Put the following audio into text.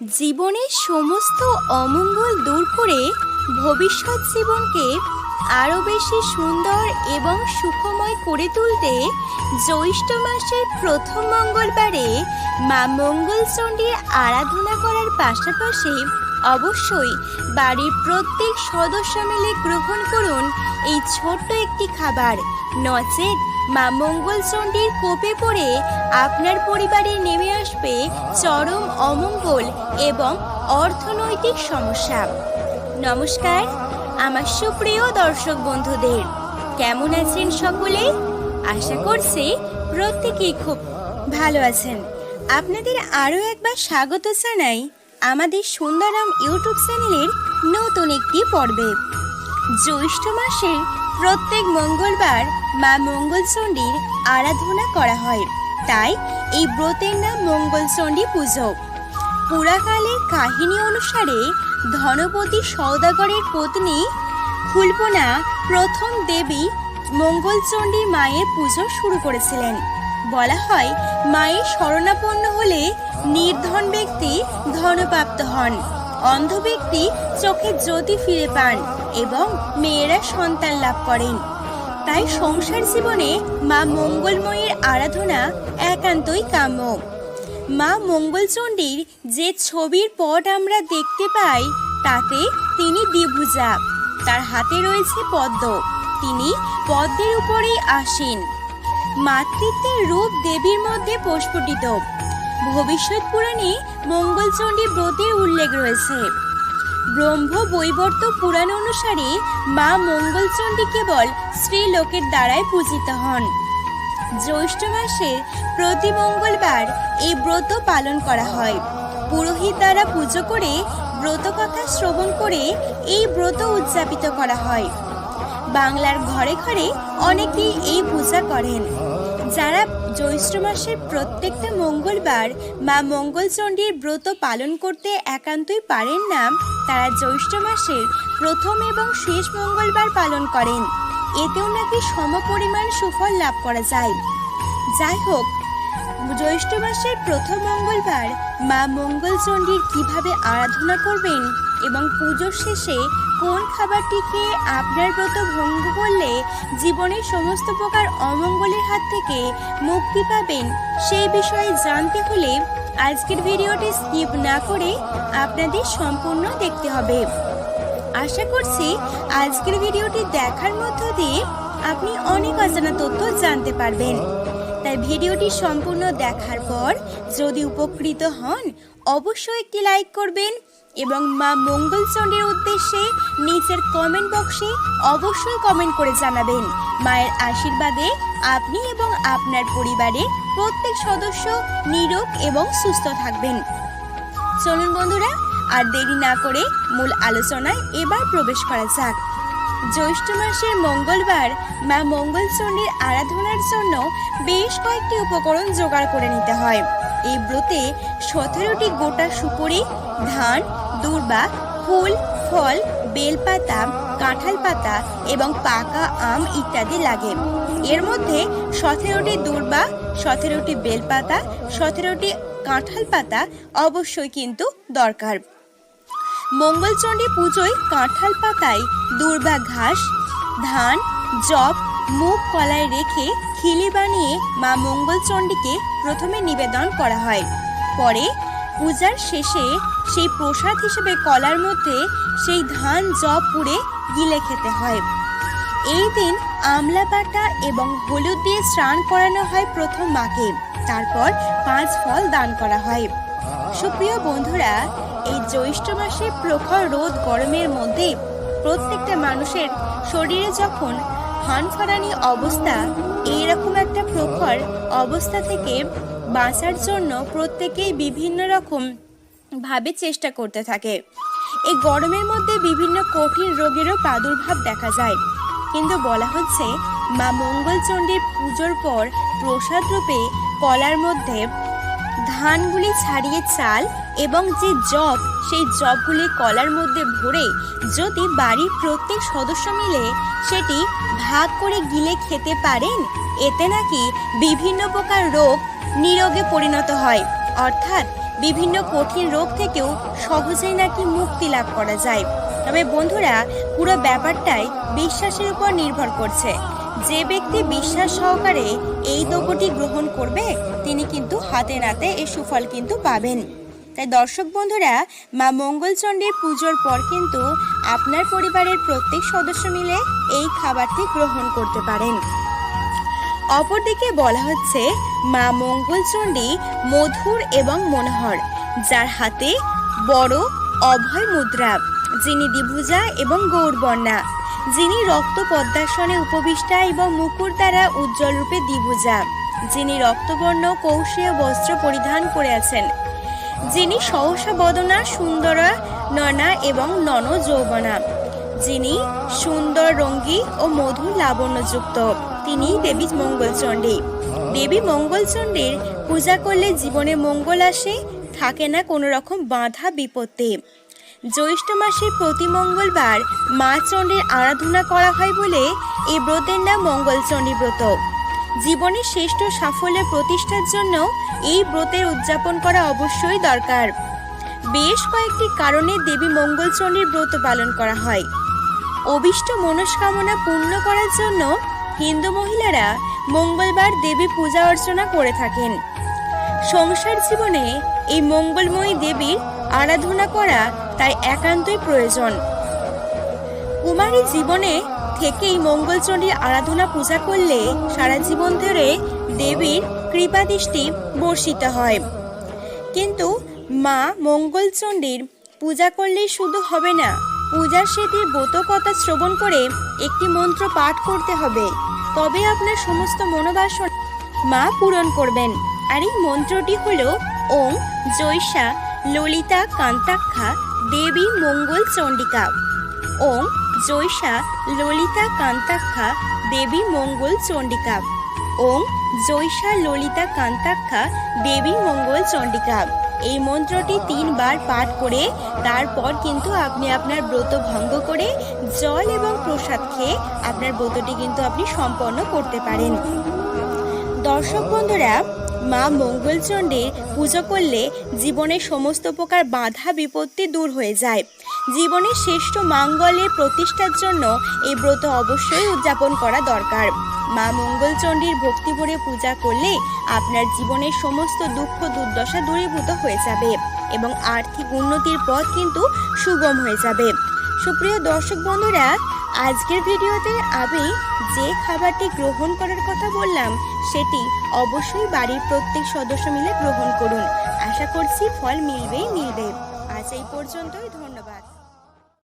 জীবনের সমস্ত অমঙ্গল দূর করে ভবিষ্যৎ জীবনকে আরও বেশি সুন্দর এবং সুখময় করে তুলতে জ্যৈষ্ঠ মাসের প্রথম মঙ্গলবারে মা মঙ্গলচণ্ডীর আরাধনা করার পাশাপাশি অবশ্যই বাড়ির প্রত্যেক সদস্য মিলে গ্রহণ করুন এই ছোট্ট একটি খাবার। নচেত মা মঙ্গলচণ্ডীর কোপে পড়ে আপনার পরিবারে নেমে আসবে চরম অমঙ্গল এবং অর্থনৈতিক সমস্যা। নমস্কার, আমার সুপ্রিয় দর্শক বন্ধুদের, কেমন আছেন সকলে? আশা করছি প্রত্যেকেই খুব ভালো আছেন। আপনাদের আরও একবার স্বাগত জানাই আমাদের সুন্দরাম ইউটিউব চ্যানেলের নতুন একটি পর্বে। জ্যৈষ্ঠ মাসের প্রত্যেক মঙ্গলবার মা মঙ্গলচণ্ডীর আরাধনা করা হয়। তাই এই ব্রতের নাম মঙ্গলচণ্ডী পুজো। পুরাকালের কাহিনী অনুসারে ধনপতি সৌদাগরের পত্নী ফুলপনা প্রথম দেবী মঙ্গলচণ্ডী মায়ের পুজো শুরু করেছিলেন। বলা হয় মায়ের শরণাপন্ন হলে নির্ধন ব্যক্তি ধনপ্রাপ্ত হন। অন্ধ ব্যক্তি চোখে জ্যোতি ফিরে পান এবং মেয়েরা সন্তান লাভ করেন। তাই সংসার জীবনে মা মঙ্গলময়ীর আরাধনা একান্তই কাম্য। মা মঙ্গলচণ্ডীর যে ছবির পট আমরা দেখতে পাই, তাতে তিনি দ্বিভুজা তার হাতে রয়েছে পদ্ম। তিনি পদ্মের উপরেই আসেন। মাতৃত্বের রূপ দেবীর মধ্যে প্রস্ফুটিত। ভবিষ্যৎ পুরাণে মঙ্গলচণ্ডী ব্রতের উল্লেখ রয়েছে। ব্রহ্ম বৈবর্ত পুরাণ অনুসারে মা মঙ্গলচণ্ডী কেবল স্ত্রীলোকের দ্বারাই পূজিত হন। জ্যৈষ্ঠ মাসের প্রতি মঙ্গলবার এই ব্রত পালন করা হয়। পুরোহিত দ্বারা পুজো করে ব্রত কথা শ্রবণ করে এই ব্রত উদযাপিত করা হয়। বাংলার ঘরে ঘরে অনেকেই এই পূজা করেন। যারা জ্যৈষ্ঠ মাসের প্রত্যেকটা মঙ্গলবার মা মঙ্গলচণ্ডীর ব্রত পালন করতে একান্তই পারেন না, তারা জ্যৈষ্ঠ মাসের প্রথম এবং শেষ মঙ্গলবার পালন করেন। এতেও নাকি সমপরিমাণ সুফল লাভ করা যায়। যাই হোক জ্যৈষ্ঠ মাসের প্রথম মঙ্গলবার মা মঙ্গলচণ্ডীর কীভাবে আরাধনা করবেন এবং পুজোর শেষে কোন খাবারটিকে আপনার ব্রত ভঙ্গ করলে জীবনের সমস্ত প্রকার অমঙ্গলের হাত থেকে মুক্তি পাবেন, সেই বিষয়ে জানতে হলে আজকের ভিডিওটি স্কিপ না করে আপনাদের সম্পূর্ণ দেখতে হবে। আশা করছি আজকের ভিডিওটি দেখার মধ্য দিয়ে আপনি অনেক অজানা তথ্য জানতে পারবেন। ভিডিওটি সম্পূর্ণ দেখার পর যদি উপকৃত হন, অবশ্যই একটি লাইক করবেন এবং মা মঙ্গলচণ্ডীর উদ্দেশ্যে নিচের কমেন্ট বক্সে অবশ্যই কমেন্ট করে জানাবেন। মায়ের আশীর্বাদে আপনি এবং আপনার পরিবারের প্রত্যেক সদস্য নিরোগ এবং সুস্থ থাকবেন। চলুন বন্ধুরা, আর দেরি না করে মূল আলোচনায় এবার প্রবেশ করা যাক। জ্যৈষ্ঠ মাসের মঙ্গলবার মা মঙ্গলচণ্ডীর আরাধনার জন্য বেশ কয়েকটি উপকরণ জোগাড় করে নিতে হয়। এই ব্রতে সতেরোটি গোটা সুপুরি, ধান, দূর্বা, ফুল, ফল, বেলপাতা কাঁঠাল পাতা এবং পাকা আম ইত্যাদি লাগে। এর মধ্যে সতেরোটি দূর্বা, সতেরোটি বেলপাতা, সতেরোটি কাঁঠাল পাতা অবশ্যই কিন্তু দরকার। মঙ্গলচণ্ডী পুজোয় কাঁঠাল পাতায় দুর্বা ঘাস, ধান জব মুখ কলায় রেখে খিলি বানিয়ে মা মঙ্গলচণ্ডীকে প্রথমে নিবেদন করা হয়। পরে পূজার শেষে সেই প্রসাদ হিসেবে কলার মধ্যে সেই ধান জব পুড়ে গিলে খেতে হয়। এই দিন আমলা পাতা এবং হলুদ দিয়ে স্নান করানো হয় প্রথম মাকে। তারপর পাঁচ ফল দান করা হয়। সুপ্রিয় বন্ধুরা এই জ্যৈষ্ঠ মাসে প্রখর রোদ গরমের মধ্যে প্রত্যেকটা মানুষের শরীরে যখন হানফারানি অবস্থা, এইরকম একটা প্রখর অবস্থা থেকে বাঁচার জন্য প্রত্যেকেই বিভিন্ন রকম ভাবে চেষ্টা করতে থাকে। এই গরমের মধ্যে বিভিন্ন কঠিন রোগেরও প্রাদুর্ভাব দেখা যায়। কিন্তু বলা হচ্ছে, মা মঙ্গলচণ্ডীর পুজোর পর প্রসাদ রূপে কলার মধ্যে ধানগুলি ছাড়িয়ে চাল এবং যে জব সেই জবগুলি কলার মধ্যে ভরে যদি বাড়ির প্রত্যেক সদস্য মিলে সেটি ভাগ করে গিলে খেতে পারেন, এতে নাকি বিভিন্ন প্রকার রোগ নিরোগে পরিণত হয়। অর্থাৎ বিভিন্ন কঠিন রোগ থেকেও সহজেই নাকি মুক্তি লাভ করা যায়। তবে বন্ধুরা, পুরো ব্যাপারটাই বিশ্বাসের উপর নির্ভর করছে। যে ব্যক্তি বিশ্বাস সহকারে এই দ্রব্যটি গ্রহণ করবে, তিনি কিন্তু হাতে নাতে এই সুফল কিন্তু পাবেন। তাই দর্শক বন্ধুরা, মা মঙ্গলচণ্ডীর পুজোর পর কিন্তু আপনার পরিবারের প্রত্যেক সদস্য মিলে এই খাবারটি গ্রহণ করতে পারেন। অপরদিকে বলা হচ্ছে, মা মঙ্গলচণ্ডী মধুর এবং মনোহর, যার হাতে বড় অভয় মুদ্রা, যিনি দ্বিভুজা এবং গৌরবর্ণা। যিনি রক্ত পদ্মাসনে উপবিষ্টা এবং মুকুর দ্বারা উজ্জ্বল রূপে দ্বিভুজা, যিনি রক্তবর্ণ, কৌশীয় বস্ত্র পরিধান করে আছেন, যিনি সহসা বদনা, সুন্দরা ননা এবং নন যৌবনা, যিনি সুন্দর রঙ্গী ও মধুর লাবণ্যযুক্ত। তিনি দেবী মঙ্গলচণ্ডী। দেবী মঙ্গলচণ্ডীর পূজা করলে জীবনে মঙ্গল আসে, থাকে না কোনো রকম বাধা বিপত্তি। জ্যৈষ্ঠ মাসের প্রতি মঙ্গলবার মা চণ্ডীর আরাধনা করা হয় বলে এই ব্রতের নাম মঙ্গলচণ্ডী ব্রত। জীবনের শ্রেষ্ঠ সাফল্যের প্রতিষ্ঠার জন্য এই ব্রতের উদযাপন করা অবশ্যই দরকার। বেশ কয়েকটি কারণে দেবী মঙ্গলচণ্ডীর ব্রত পালন করা হয়। অবিষ্ট মনস্কামনা পূর্ণ করার জন্য হিন্দু মহিলারা মঙ্গলবার দেবী পূজা অর্চনা করে থাকেন। সংসার জীবনে এই মঙ্গলময়ী দেবীর আরাধনা করা তাই একান্তই প্রয়োজন। কুমারী জীবনে থেকেই মঙ্গলচণ্ডীর আরাধনা পূজা করলে সারা জীবন ধরে দেবীর কৃপাদৃষ্টি বর্ষিত হয়। কিন্তু মা মঙ্গলচণ্ডীর পূজা করলেই শুধু হবে না, পূজার সেটির ব্রতকথা শ্রবণ করে একটি মন্ত্র পাঠ করতে হবে। তবে আপনার সমস্ত মনোবাসন মা পূরণ করবেন। আর এই মন্ত্রটি হল ওম জৈষা ললিতা কান্তাক্ষা, দেবী মঙ্গল চণ্ডিকা। ওং জৈষা ললিতা কান্তাক্ষা, দেবী মঙ্গল চণ্ডিকা। ওং জৈষা ললিতা কান্তাক্ষা, দেবী মঙ্গল চণ্ডিকা। এই মন্ত্রটি তিনবার পাঠ করে, তারপর কিন্তু আপনি আপনার ব্রত ভঙ্গ করে, জল এবং প্রসাদ খেয়ে আপনার ব্রতটি কিন্তু আপনি সম্পন্ন করতে পারেন। দর্শক বন্ধুরা মা মঙ্গলচণ্ডীর পুজো করলে জীবনের সমস্ত প্রকার বাধা বিপত্তি দূর হয়ে যায়। জীবনের শ্রেষ্ঠ মাঙ্গলের প্রতিষ্ঠার জন্য এই ব্রত অবশ্যই উদযাপন করা দরকার। মা মঙ্গলচণ্ডীর ভক্তি ভরে পূজা করলে আপনার জীবনের সমস্ত দুঃখ দুর্দশা দূরীভূত হয়ে যাবে এবং আর্থিক উন্নতির পথ কিন্তু সুগম হয়ে যাবে। সুপ্রিয় দর্শক বন্ধুরা, আজকের ভিডিওতে আমি যে খাবারটি গ্রহণ করার কথা বললাম, সেটি অবশ্যই বাড়ির প্রত্যেক সদস্য মিলে গ্রহণ করুন। আশা করছি ফল মিলবেই মিলবে। আজ এই পর্যন্তই, ধন্যবাদ।